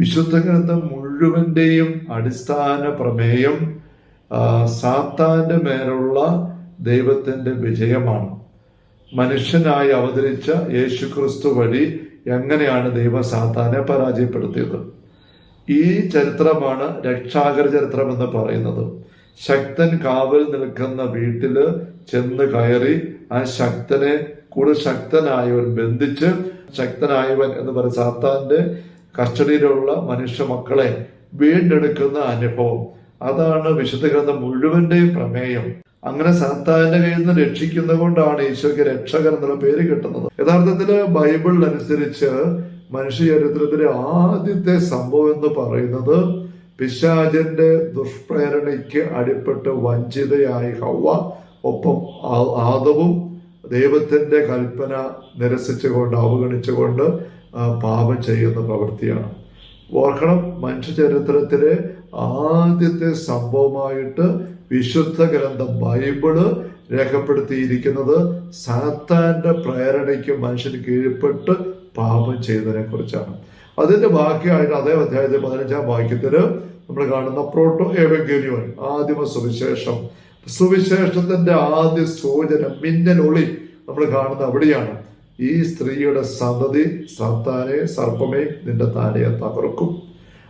വിശുദ്ധ ഗ്രന്ഥം മുഴുവന്റെയും അടിസ്ഥാന പ്രമേയം സാത്താന്റെ മേലുള്ള ദൈവത്തിന്റെ വിജയമാണ്. മനുഷ്യനായി അവതരിച്ച യേശുക്രിസ്തു വഴി എങ്ങനെയാണ് ദൈവ സാത്താനെ പരാജയപ്പെടുത്തിയത്? ഈ ചരിത്രമാണ് രക്ഷാകര ചരിത്രം എന്ന് പറയുന്നത്. ശക്തൻ കാവൽ നിൽക്കുന്ന വീട്ടിൽ ചെന്ന് കയറി ആ ശക്തനെ കൂടുതൽ ശക്തനായവൻ ബന്ധിച്ച് ശക്തനായവൻ എന്ന് പറയുന്ന സാത്താന്റെ കസ്റ്റഡിയിലുള്ള മനുഷ്യ മക്കളെ വീണ്ടെടുക്കുന്ന അനുഭവം. അതാണ് വിശുദ്ധ ഗ്രന്ഥം മുഴുവന്റെയും പ്രമേയം. അങ്ങനെ സാത്താന്റെ കയ്യിൽ നിന്ന് രക്ഷിക്കുന്നത് കൊണ്ടാണ് ഈശോയ്ക്ക് രക്ഷകൻ എന്നുള്ള പേര് കിട്ടുന്നത്. യഥാർത്ഥത്തിൽ ബൈബിൾ അനുസരിച്ച് മനുഷ്യ ചരിത്രത്തിലെ ആദ്യത്തെ സംഭവം എന്ന് പറയുന്നത് പിശാചന്റെ ദുഷ്പ്രേരണയ്ക്ക് അടിപ്പെട്ട് വഞ്ചിതയായി ഹവ ഒപ്പം ആദവും ദൈവത്തിന്റെ കൽപ്പന നിരസിച്ചുകൊണ്ട് അവഗണിച്ചുകൊണ്ട് പാപം ചെയ്യുന്ന പ്രവൃത്തിയാണ്. ഓർക്കണം മനുഷ്യ ചരിത്രത്തിലെ ആദ്യത്തെ സംഭവമായിട്ട് വിശുദ്ധ ഗ്രന്ഥം ബൈബിൾ രേഖപ്പെടുത്തിയിരിക്കുന്നത് സാത്താന്റെ പ്രേരണയ്ക്ക് മനുഷ്യന് കീഴ്പ്പെട്ട് പാപം ചെയ്തതിനെ കുറിച്ചാണ് അതിന്റെ ബാക്കിയായിട്ട് അതേ അധ്യായത്തിൽ പതിനഞ്ചാം വാക്യത്തിൽ നമ്മൾ കാണുന്ന പ്രോട്ടോ ഏവഗേലിയോൻ ആദിമ സുവിശേഷം. സുവിശേഷത്തിന്റെ ആദ്യ സൂചന മിന്നലൊളി നമ്മൾ കാണുന്ന അവിടെയാണ്. ഈ സ്ത്രീയുടെ സന്തതി സാത്താനെ സർപ്പമേ നിന്റെ താനയെ തകർക്കും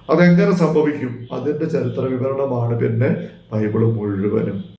അതെങ്ങനെ സംഭവിക്കും? അതിന്റെ ചരിത്ര വിവരണമാണ് പിന്നെ ബൈബിൾ മുഴുവനും.